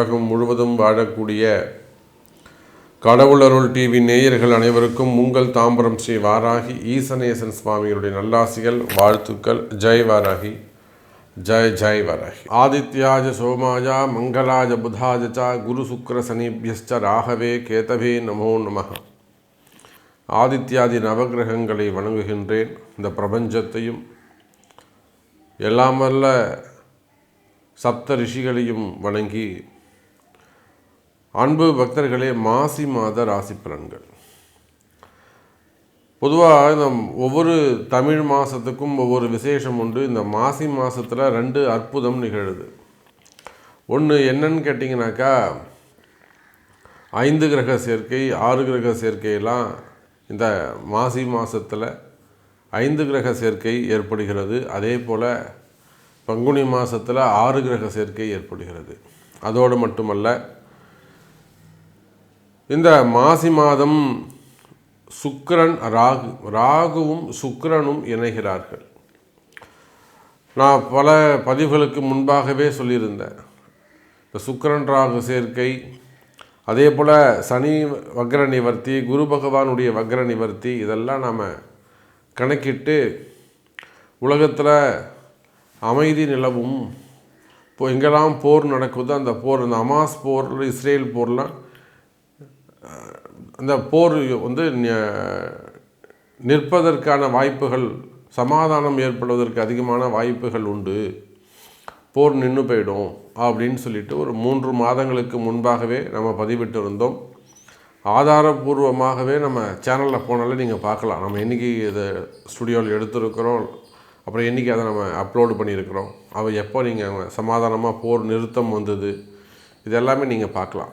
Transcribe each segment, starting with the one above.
உலகம் முழுவதும் வாழக்கூடிய கடவுளருள் டிவி நேயர்கள் அனைவருக்கும் உங்கள் தாம்பரம் ஸ்ரீ வாராகி ஈசனேசன் சுவாமிகளுடைய நல்லாசிகள் வாழ்த்துக்கள். ஜெய் வாராகி. ஜெய் ஜெய் வாராகி. ஆதித்யாஜ சோமாஜா மங்களாஜ புதாஜ ச குரு சுக்கர சனிபியஸ்ச ராகவே கேதவே நமோ நம ஆதித்யாதி நவகிரகங்களை வணங்குகின்றேன். இந்த பிரபஞ்சத்தையும் எல்லாம் சப்த ரிஷிகளையும் வணங்கி அன்பு பக்தர்களே மாசி மாத ராசி பலன்கள். பொதுவாக இந்த ஒவ்வொரு தமிழ் மாதத்துக்கும் ஒவ்வொரு விசேஷம் உண்டு. இந்த மாசி மாதத்தில் ரெண்டு அற்புதம் நிகழுது. ஒன்று என்னன்னு கேட்டிங்கனாக்கா ஐந்து கிரக சேர்க்கை ஆறு கிரக சேர்க்கையெல்லாம் இந்த மாசி மாதத்தில் ஐந்து கிரக சேர்க்கை ஏற்படுகிறது. அதே போல் பங்குனி மாதத்தில் ஆறு கிரக சேர்க்கை ஏற்படுகிறது. அதோடு மட்டுமல்ல இந்த மாசி மாதம் சுக்கரன் ராகு ராகுவும் சுக்கரனும் இணைகிறார்கள். நான் பல பதிவுகளுக்கு முன்பாகவே சொல்லியிருந்தேன். இந்த சுக்கரன் ராகு சேர்க்கை அதே போல் சனி வக்ர நிவர்த்தி குரு பகவானுடைய வக்ர நிவர்த்தி இதெல்லாம் நாம் கணக்கிட்டு உலகத்தில் அமைதி நிலவும் இப்போ எங்கெல்லாம் போர் நடக்குதோ அந்த போர் அந்த அமாஸ் போர் இஸ்ரேல் போர்லாம் அந்த போர் வந்து நிற்பதற்கான வாய்ப்புகள் சமாதானம் ஏற்படுவதற்கு அதிகமான வாய்ப்புகள் உண்டு. போர் நின்று போயிடும் அப்படின்னு சொல்லிட்டு ஒரு மூன்று மாதங்களுக்கு முன்பாகவே நம்ம பதிவிட்டு இருந்தோம் ஆதாரபூர்வமாகவே நம்ம சேனலில் போனாலே நீங்கள் பார்க்கலாம். நம்ம என்றைக்கு இதை ஸ்டுடியோவில் எடுத்திருக்கிறோம் அப்புறம் என்றைக்கு அதை நம்ம அப்லோடு பண்ணியிருக்கிறோம் அவள் எப்போ நீங்கள் சமாதானமாக போர் நிறுத்தம் வந்தது இது எல்லாமே நீங்கள் பார்க்கலாம்.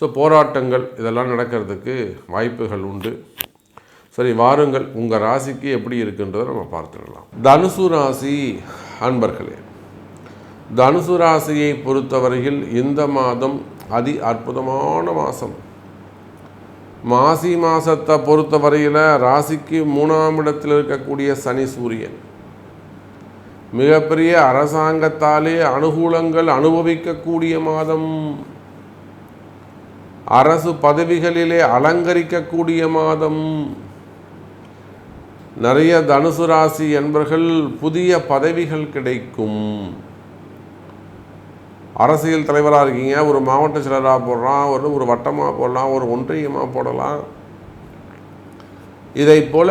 ஸோ போராட்டங்கள் இதெல்லாம் நடக்கிறதுக்கு வாய்ப்புகள் உண்டு. சரி வாருங்கள். உங்கள் ராசிக்கு எப்படி இருக்குன்றதை நம்ம பார்த்துடலாம். தனுசு ராசி அன்பர்களே தனுசு ராசியை பொறுத்தவரையில் இந்த மாதம் அதி அற்புதமான மாதம். மாசி மாதத்தை பொறுத்தவரையில் ராசிக்கு மூணாம் இடத்தில் இருக்கக்கூடிய சனி சூரியன். மிகப்பெரிய அரசாங்கத்தாலே அனுகூலங்கள் அனுபவிக்கக்கூடிய மாதம். அரசு பதவிகளிலே அலங்கரிக்கக்கூடிய மாதம். நிறைய தனுசு ராசி என்பர்கள் புதிய பதவிகள் கிடைக்கும். அரசியல் தலைவராக இருக்கீங்க ஒரு மாவட்ட செயலராக போடலாம் ஒரு ஒரு வட்டமாக போடலாம் ஒரு ஒன்றியமாக போடலாம். இதை போல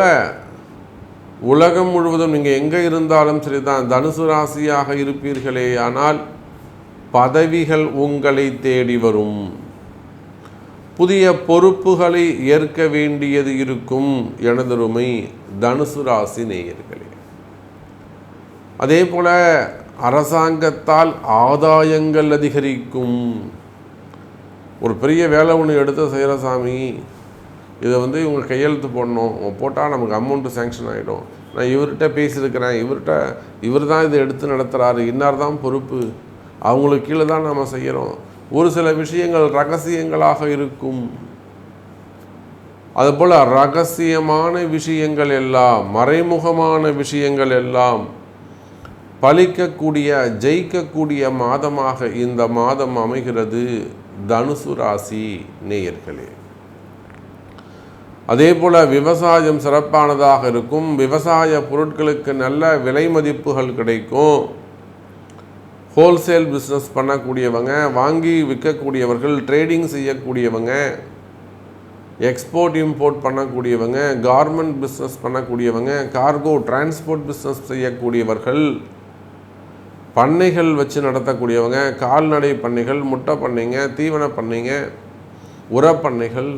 உலகம் முழுவதும் நீங்கள் எங்கே இருந்தாலும் சரிதான் தனுசு ராசியாக இருப்பீர்களே ஆனால் பதவிகள் உங்களை தேடி வரும். புதிய பொறுப்புகளை ஏற்க வேண்டியது இருக்கும் எனதருமை தனுசு ராசி நேயர்களே. அதே போல அரசாங்கத்தால் ஆதாயங்கள் அதிகரிக்கும். ஒரு பெரிய வேலை ஒன்று எடுத்து செய்கிற சாமி இதை வந்து இவங்க கையெழுத்து போடணும். போட்டால் நமக்கு அமௌண்ட்டு சேங்ஷன் ஆகிடும் நான் இவர்கிட்ட பேசியிருக்கிறேன். இவர்கிட்ட இவர் தான் இதை எடுத்து நடத்துகிறாரு இன்னார் தான் பொறுப்பு? அவங்களுக்கு கீழே தான் நாம் செய்கிறோம் ஒரு சில விஷயங்கள் ரகசியங்களாக இருக்கும். அதுபோல் ரகசியமான விஷயங்கள் எல்லாம் மறைமுகமான விஷயங்கள் எல்லாம் பலிக்கக்கூடிய ஜெயிக்கக்கூடிய மாதமாக இந்த மாதம் அமைகிறது தனுசு ராசி நேயர்களே. அதே போல் விவசாயம் சிறப்பானதாக இருக்கும். விவசாய பொருட்களுக்கு நல்ல விலை மதிப்புகள் கிடைக்கும். ஹோல்சேல் பிஸ்னஸ் பண்ணக்கூடியவங்க வாங்கி விற்கக்கூடியவர்கள் ட்ரேடிங் செய்யக்கூடியவங்க எக்ஸ்போர்ட் இம்போர்ட் பண்ணக்கூடியவங்க கார்மெண்ட் பிஸ்னஸ் பண்ணக்கூடியவங்க கார்கோ டிரான்ஸ்போர்ட் பிஸ்னஸ் செய்யக்கூடியவர்கள் பண்ணைகள் வச்சு நடத்தக்கூடியவங்க கால்நடை பண்ணைகள் முட்டை பண்ணைங்க தீவன பண்ணைங்க உரப்பண்ணைகள்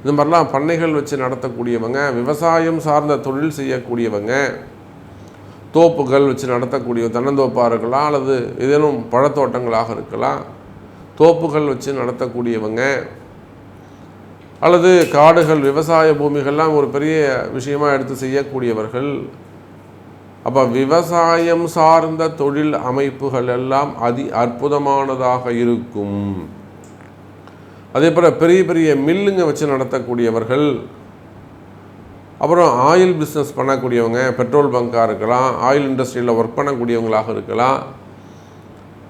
இந்த மாதிரிலாம் பண்ணைகள் வச்சு நடத்தக்கூடியவங்க விவசாயம் சார்ந்த தொழில் செய்யக்கூடியவங்க தோப்புகள் வச்சு நடத்தக்கூடிய தென்னந்தோப்பாக இருக்கலாம் அல்லது ஏதேனும் பழத்தோட்டங்களாக இருக்கலாம் தோப்புகள் வச்சு நடத்தக்கூடியவங்க அல்லது காடுகள் விவசாய பூமிகள்லாம் ஒரு பெரிய விஷயமாக எடுத்து செய்யக்கூடியவர்கள். அப்போ விவசாயம் சார்ந்த தொழில் அமைப்புகள் எல்லாம் அதி அற்புதமானதாக இருக்கும். அதே போல் பெரிய பெரிய மில்லுங்க வச்சு நடத்தக்கூடியவர்கள் அப்புறம் ஆயில் பிஸ்னஸ் பண்ணக்கூடியவங்க பெட்ரோல் பங்காக இருக்கலாம் ஆயில் இண்டஸ்ட்ரியில் ஒர்க் பண்ணக்கூடியவங்களாக இருக்கலாம்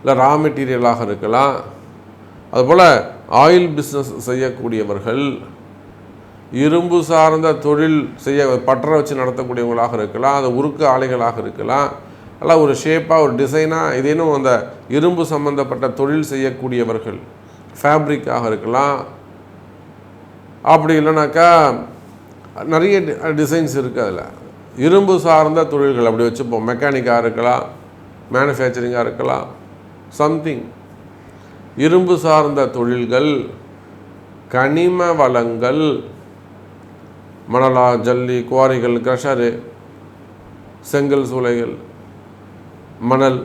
இல்லை ரா மெட்டீரியலாக இருக்கலாம். அதுபோல் ஆயில் பிஸ்னஸ் செய்யக்கூடியவர்கள் இரும்பு சார்ந்த தொழில் செய்ய பற்ற வச்சு நடத்தக்கூடியவங்களாக இருக்கலாம் அது உருக்கு ஆலைகளாக இருக்கலாம் அல்ல ஒரு ஷேப்பாக ஒரு டிசைனாக இதேனும் அந்த இரும்பு சம்மந்தப்பட்ட தொழில் செய்யக்கூடியவர்கள் ஃபேப்ரிக்காக இருக்கலாம். அப்படி இல்லைனாக்கா நிறைய டிசைன்ஸ் இருக்குது அதில். இரும்பு சார்ந்த தொழில்கள் அப்படி வச்சுப்போம். மெக்கானிக்காக இருக்கலாம் மேனுஃபேக்சரிங்காக இருக்கலாம் சம்திங் இரும்பு சார்ந்த தொழில்கள் கனிம வளங்கள் மணலா ஜல்லி குவாரிகள் க்ரஷரு செங்கல் சூளைகள் மணல்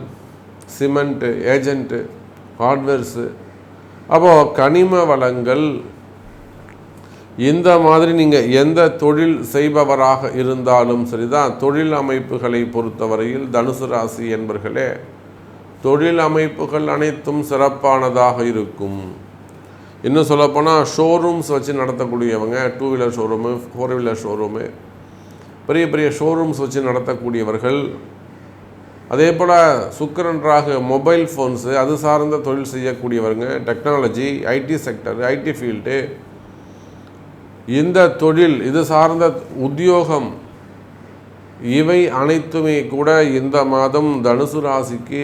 சிமெண்ட்டு ஏஜென்ட்டு ஹார்ட்வேர்ஸு அப்போது கனிம வளங்கள் இந்த மாதிரி நீங்கள் எந்த தொழில் செய்பவராக இருந்தாலும் சரிதான். தொழில் அமைப்புகளை பொறுத்தவரையில் தனுசு ராசி என்பர்களே தொழில் அமைப்புகள் அனைத்தும் சிறப்பானதாக இருக்கும். இன்னும் சொல்லப்போனால் ஷோரூம்ஸ் வச்சு நடத்தக்கூடியவங்க two wheeler showroom four wheeler showroom பெரிய பெரிய ஷோரூம்ஸ் வச்சு நடத்தக்கூடியவர்கள் அதே போல் சுக்கரன் ராகு மொபைல் ஃபோன்ஸு அது சார்ந்த தொழில் செய்யக்கூடியவருங்க technology IT sector IT field இந்த தொழில் இது சார்ந்த உத்தியோகம் இவை அனைத்துமே கூட இந்த மாதம் தனுசு ராசிக்கு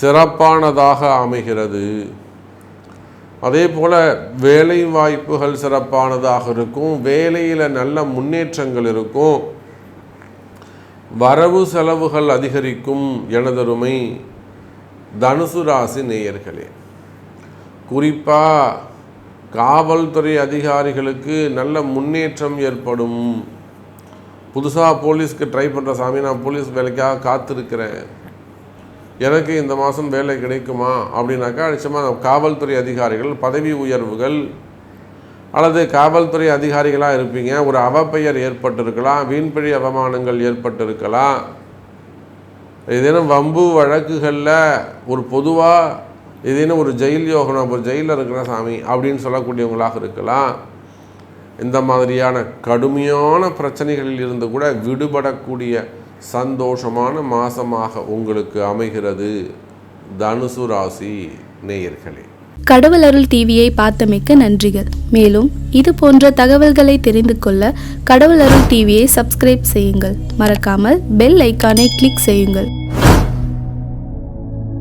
சிறப்பானதாக அமைகிறது. அதே போல் வேலை வாய்ப்புகள் சிறப்பானதாக இருக்கும். வேலையில் நல்ல முன்னேற்றங்கள் இருக்கும். வரவு செலவுகள் அதிகரிக்கும் எனதருமை தனுசு ராசி நேயர்களே. குறிப்பாக காவல்துறை அதிகாரிகளுக்கு நல்ல முன்னேற்றம் ஏற்படும். புதுசாக போலீஸ்க்கு ட்ரை பண்ணுற சாமி நான் போலீஸ் வேலைக்காக காத்திருக்கிறேன். எனக்கு இந்த மாதம் வேலை கிடைக்குமா? அப்படின்னாக்கா நிச்சயமாக காவல்துறை அதிகாரிகள் பதவி உயர்வுகள் அல்லது காவல்துறை அதிகாரிகளாக இருப்பீங்க. ஒரு அவப்பெயர் ஏற்பட்டிருக்கலாம் வீண்பழி அவமானங்கள் ஏற்பட்டிருக்கலாம். ஏதேனும் வம்பு வழக்குகளில் ஒரு பொதுவாக ஏதேனும் ஒரு ஜெயில் யோகனம் நான் ஒரு ஜெயிலில் இருக்கிற சாமி அப்படின்னு சொல்லக்கூடியவங்களாக இருக்கலாம். இந்த மாதிரியான கடுமையான பிரச்சனைகளில் இருந்து கூட விடுபடக்கூடிய சந்தோஷமான மாசமாக உங்களுக்கு அமைகிறது தனுசு ராசி நேயர்களே. கடவுள் அருள் டிவியை பார்த்தமைக்க நன்றிகள். மேலும் இது போன்ற தகவல்களை தெரிந்து கொள்ள கடவுள் அருள் டிவியை சப்ஸ்கிரைப் செய்யுங்கள். மறக்காமல் பெல் ஐக்கானை கிளிக் செய்யுங்கள்.